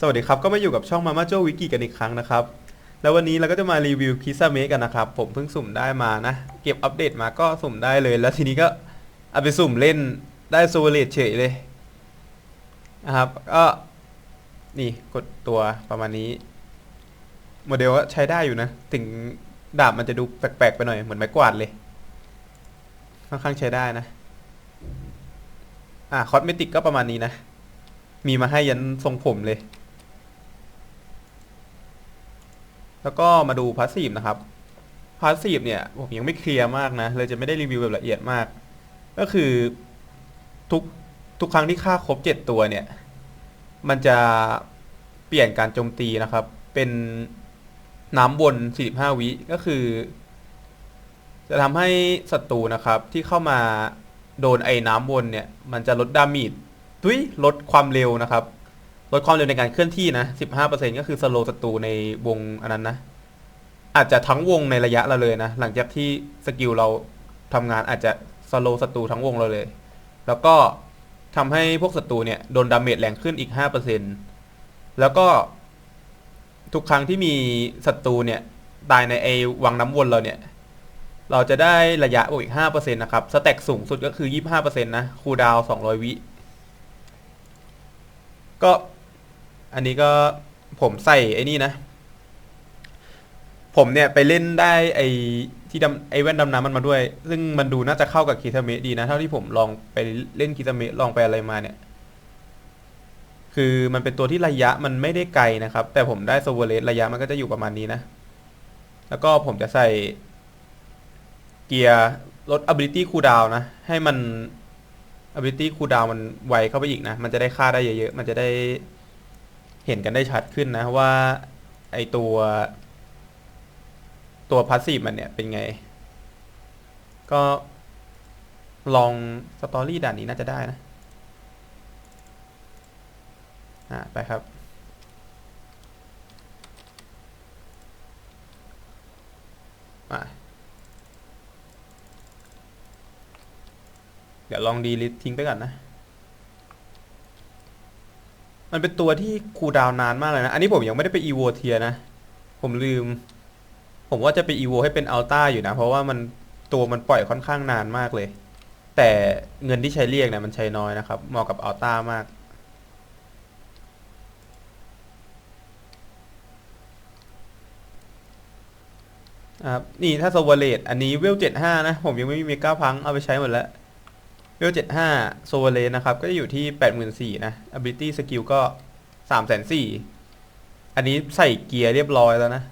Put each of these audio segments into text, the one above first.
สวัสดีครับ ก็มาอยู่กับช่องมาม่าโจวิกิกันอีกครั้งนะครับ แล้ววันนี้เราก็จะมารีวิวคิซาเมะกันนะครับ ผมเพิ่งสุ่มได้มานะ เก็บอัปเดตมาก็สุ่มได้เลย แล้วทีนี้ก็เอาไปสุ่มเล่นได้โซเวเลตเฉยเลยนะครับ ก็ นี่กดตัวประมาณนี้ โมเดลก็ใช้ได้อยู่นะ ถึงดาบมันจะดูแปลกๆไปหน่อย เหมือนไม้กวาดเลย ค่อนข้างใช้ได้นะ อ่าคอสเมติกก็ประมาณนี้นะ มีมาให้ยันทรงผมเลย แล้วก็มาดูพาสซีฟนะครับพาสซีฟเนี่ยผมยังไม่เคลียร์มากนะเลยจะไม่ได้รีวิวแบบละเอียดมาก ก็คือทุกทุกครั้งที่ฆ่าครบเจ็ดตัวเนี่ย มันจะเปลี่ยนการโจมตีนะครับ เป็นน้ำวน 45 วิก็คือ จะทำให้ศัตรูนะครับที่เข้ามาโดนไอ้น้ำวนเนี่ย มันจะลดดาเมจทุยลดความเร็วนะครับ ลดความเร็วในการเคลื่อนที่นะ15%ก็คือสโลศัตรูในวงอันนั้นนะ อาจจะทั้งวงในระยะเราเลยนะ หลังจากที่สกิลเราทำงานอาจจะสโลศัตรูทั้งวงเราเลย แล้วก็ทำให้พวกศัตรูเนี่ยโดนดาเมจแรงขึ้นอีก 5%แล้วก็ทุกครั้งที่มีศัตรูเนี่ยตายในไอวังน้ำวนเราเนี่ย เราจะได้ระยะบวกอีก 5%นะครับ สแต็กสูงสุดก็คือ 25%นะ คูดาว 200 วิ ก็ อันนี้ก็ผมใส่ไอ้นี่นะ ผมเนี่ยไปเล่นได้ไอ้ที่ดำไอ้แว่นดำน้ำมันมาด้วย ซึ่งมันดูน่าจะเข้ากับคิทาเมะดีนะ เท่าที่ผมลองไปเล่นคิทาเมะลองไปอะไรมาเนี่ย คือมันเป็นตัวที่ระยะมันไม่ได้ไกลนะครับ แต่ผมได้โซเวเลสระยะมันก็จะอยู่ประมาณนี้นะ แล้วก็ผมจะใส่เกียร์ลด ability cooldown นะ ให้มัน ability cooldown มันไวเข้าไปอีกนะ มันจะได้ค่าได้เยอะๆ มันจะได้ เห็นกันได้ชัดขึ้นนะว่าไอตัว ตัวพาสซีฟมันเนี่ยเป็นไง ก็ลองสตอรี่ด่านนี้น่าจะได้นะอ่าไปครับอ่าเดี๋ยวลองดีลิททิ้งไปก่อนนะ มันเป็นตัวที่คูลดาวนานมากเลยนะ อันนี้ผมยังไม่ได้ไปอีโวเทียนะ ผมลืม ผมว่าจะไปอีโวให้เป็นอัลต้าอยู่นะ เพราะว่ามันตัวมันปล่อยค่อนข้างนานมากเลย แต่เงินที่ใช้เรียกเนี่ยมันใช้น้อยนะครับ เหมาะกับอัลต้ามากอ่านี่ถ้าโซเวเลตอันนี้เวลเจ็ดห้านะ ผมยังไม่มีเมกาพังเอาไปใช้หมดแล้ว วลเจ็ดห้าโซเวเลนนะครับ ก็จะอยู่ที่แปดหมื่นสี่นะ ability skill ก็สามแสนสี่อันนี้ใส่เกียร์เรียบร้อยแล้วนะ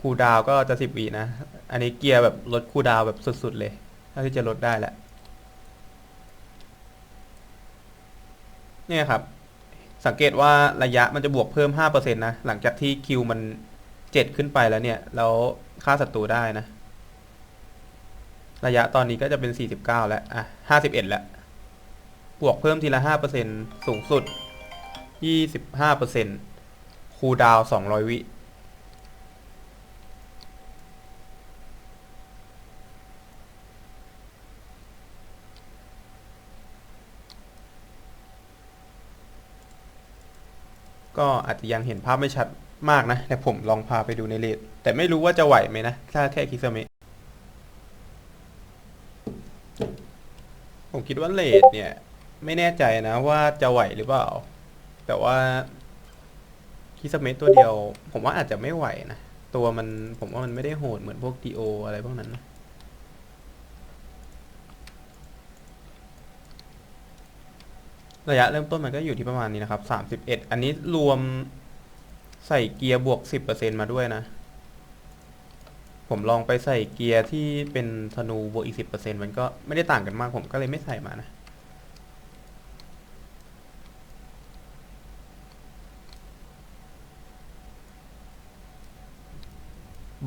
คูดาวก็จะสิบวีนะ อันนี้เกียร์แบบลดคูดาวแบบสุดๆเลยเท่าที่จะลดได้แหละเนี่ยครับ สังเกตว่าระยะมันจะบวกเพิ่ม 5%นะ หลังจากที่คิวมัน 7 ขึ้นไปแล้วเนี่ย แล้วฆ่าศัตรูได้นะ ระยะตอนนี้ก็จะเป็น 49 แล้ว อะ 51 แล้ว บวกเพิ่มทีละ 5%สูงสุด 25%คูดาว 200 วิก็อาจจะยังเห็นภาพไม่ชัดมากนะ แต่ผมลองพาไปดูในเลดแต่ไม่รู้ว่าจะไหวไหมนะ ถ้าแค่คิสเมะผม คิดว่าเลดเนี่ย ไม่แน่ใจนะว่าจะไหวหรือเปล่า แต่ว่าคิสเมะตัวเดียว ผมว่าอาจจะไม่ไหวนะ ตัวมันผมว่ามันไม่ได้โหดเหมือนพวกดีโออะไรพวกนั้นนะระยะเริ่มต้นมันก็อยู่ที่ประมาณนี้นะครับสามสิบเอ็ดอันนี้รวมใส่เกียร์บวกสิบเปอร์เซ็นมาด้วยนะ ผมลองไปใส่เกียร์ที่เป็นธนูบวกอีกสิบเปอร์เซ็นมันก็ไม่ได้ต่างกันมากผมก็เลยไม่ใส่มานะ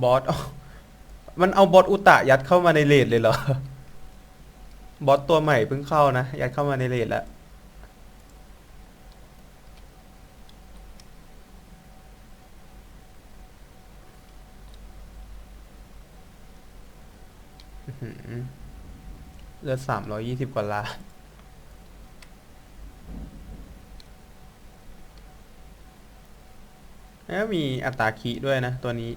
บอสมันเอาบอสอุตะยัดเข้ามาในเลดเลยเหรอ บอสตัวใหม่เพิ่งเข้านะ ยัดเข้ามาในเลดแล้ว อื้อหือ เลือดสามร้อยยี่สิบกว่าล้านแล้วมีอัตราคีด้วยนะ ตัวนี้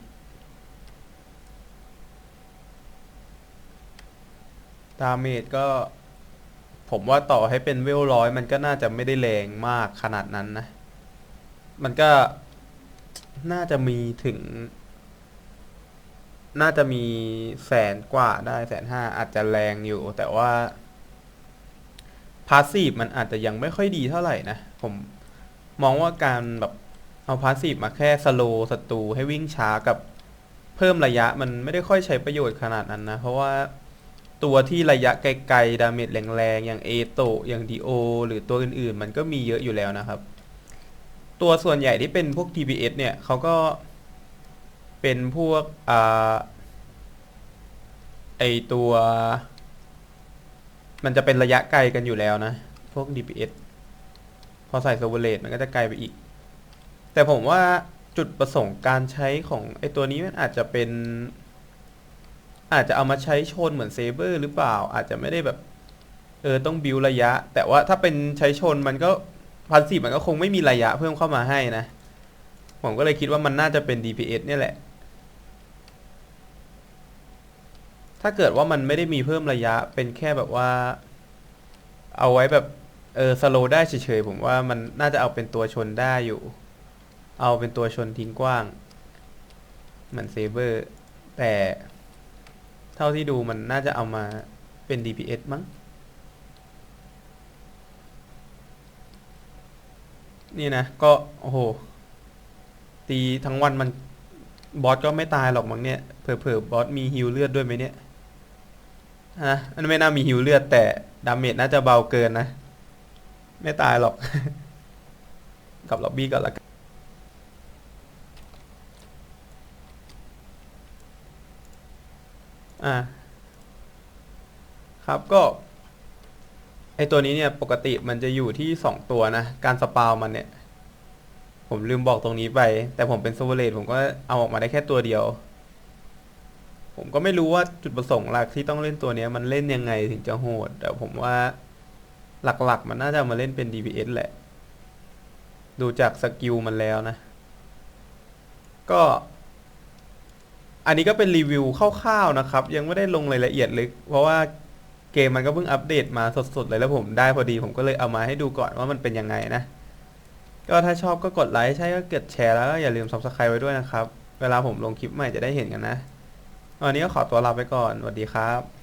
ดาเมจก็ ผมว่าต่อให้เป็นเวลร้อย มันก็น่าจะไม่ได้แรงมากขนาดนั้นนะ มันก็น่าจะมีถึง น่าจะมีแสนกว่าได้แสนห้าอาจจะแรงอยู่ แต่ว่าพาสซีฟมันอาจจะยังไม่ค่อยดีเท่าไหร่นะ ผมมองว่าการแบบเอาพาสซีฟมาแค่สโลศัตรูให้วิ่งช้ากับเพิ่มระยะมันไม่ได้ค่อยใช้ประโยชน์ขนาดนั้นนะ เพราะว่าตัวที่ระยะไกลๆ ดาเมจแรงๆ อย่างเอโตอย่างดีโอหรือตัวอื่นๆ มันก็มีเยอะอยู่แล้วนะครับ ตัวส่วนใหญ่ที่เป็นพวก TPS เนี่ยเขาก็ เป็นพวกอไอตัว มันจะเป็นระยะไกลกันอยู่แล้วนะ พวก DPS พอใส่โซเวเลตมันก็จะไกลไปอีก แต่ผมว่าจุดประสงค์การใช้ของไอตัวนี้มันอาจจะเป็น อาจจะเอามาใช้ชนเหมือนเซเบอร์หรือเปล่า อาจจะไม่ได้แบบ เออต้องบิวระยะ แต่ว่าถ้าเป็นใช้ชนมันก็พันสีมันก็คงไม่มีระยะเพิ่มเข้ามาให้นะ ผมก็เลยคิดว่ามันน่าจะเป็น DPS เนี่ยแหละ ถ้าเกิดว่ามันไม่ได้มีเพิ่มระยะเป็นแค่แบบว่า เอาไว้แบบ เออสโลได้เฉยๆผมว่ามันน่าจะเอาเป็นตัวชนได้อยู่ เอาเป็นตัวชนทิ้งกว้างเหมือนเซเบอร์ แต่เท่าที่ดูมันน่าจะเอามาเป็น DPS มั้ง นี่นะ ก็ โอ้โห ตีทั้งวันมันบอสก็ไม่ตายหรอกมั้งเนี่ย เผลอๆบอสมีฮิวเลือดด้วยไหมเนี่ย ฮะอันไม่น่ามีฮิวเลือดแต่ดาเมจน่าจะเบาเกินนะ ไม่ตายหรอก กับล็อบบี้ก่อนละกันอ่าครับก็ไอตัวนี้เนี่ยปกติมันจะอยู่ที่สองตัวนะ การสปาวมันเนี่ย ผมลืมบอกตรงนี้ไป แต่ผมเป็นโซเวเลตผมก็เอาออกมาได้แค่ตัวเดียว ผมก็ไม่รู้ว่าจุดประสงค์หลักที่ต้องเล่นตัวนี้มันเล่นยังไงถึงจะโหด แต่ผมว่าหลักๆ มันน่าจะมาเล่นเป็น DPS แหละ ดูจากสกิลมันแล้วนะ ก็ อันนี้ก็เป็นรีวิวคร่าวๆนะครับ ยังไม่ได้ลงรายละเอียดลึก เพราะว่าเกมมันก็เพิ่งอัปเดตมาสดๆเลยแล้วผมได้พอดี ผมก็เลยเอามาให้ดูก่อนว่ามันเป็นยังไงนะ ก็ถ้าชอบก็กดไลค์ใช่ก็กดแชร์แล้วก็อย่าลืม subscribe ไว้ด้วยนะครับ เวลาผมลงคลิปใหม่จะได้เห็นกันนะ วันนี้ก็ขอตัวลาไปก่อนสวัสดีครับ